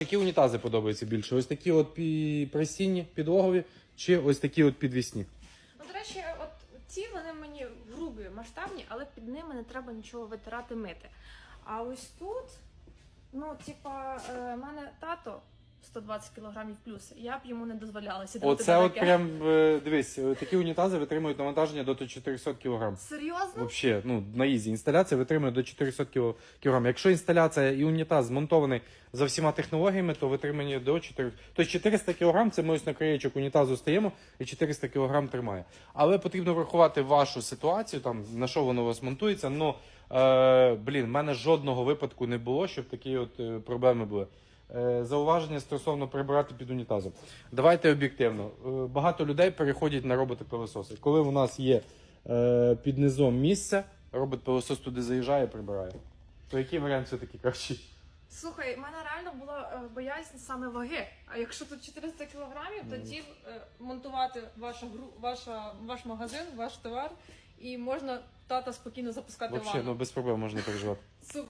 Які унітази подобаються більше? Ось такі от пі- присінні, підлогові, чи ось такі от підвісні? Ну, до речі, от ці вони мені грубі, масштабні, але під ними не треба нічого витирати мити. А ось тут, ну, типа, е, мене тато 120 кілограмів плюс, я б йому не дозволяла сідати Оце на от таке. прям е, дивись, е, такі унітази витримують навантаження до 400 кг. Серйозно? Вообще, ну на ізі інсталяція витримує до 400 кг. Якщо інсталяція і унітаз змонтований за всіма технологіями, то витримання до 4. Тобто 400 кг це ми ось на краєчок унітазу стаємо і 400 кг тримає. Але потрібно врахувати вашу ситуацію, там на що воно у вас монтується. Ну е, блін, в мене жодного випадку не було, щоб такі от е, проблеми були. Е, Зауваження стосовно прибирати під унітазом. Давайте об'єктивно. Е, Багато людей переходять на роботи-пилососи. Коли у нас є е, під низом місце, робот-пилосос туди заїжджає і прибирає. То який варіант все-таки кращий? Слухай, в мене реально була боязнь саме ваги. А якщо тут 400 кілограмів, тоді е, монтувати ваша гру, ваша ваш магазин, ваш товар, і можна тата спокійно запускати Взагалі, ванну. ну без проблем можна переживати. Супер.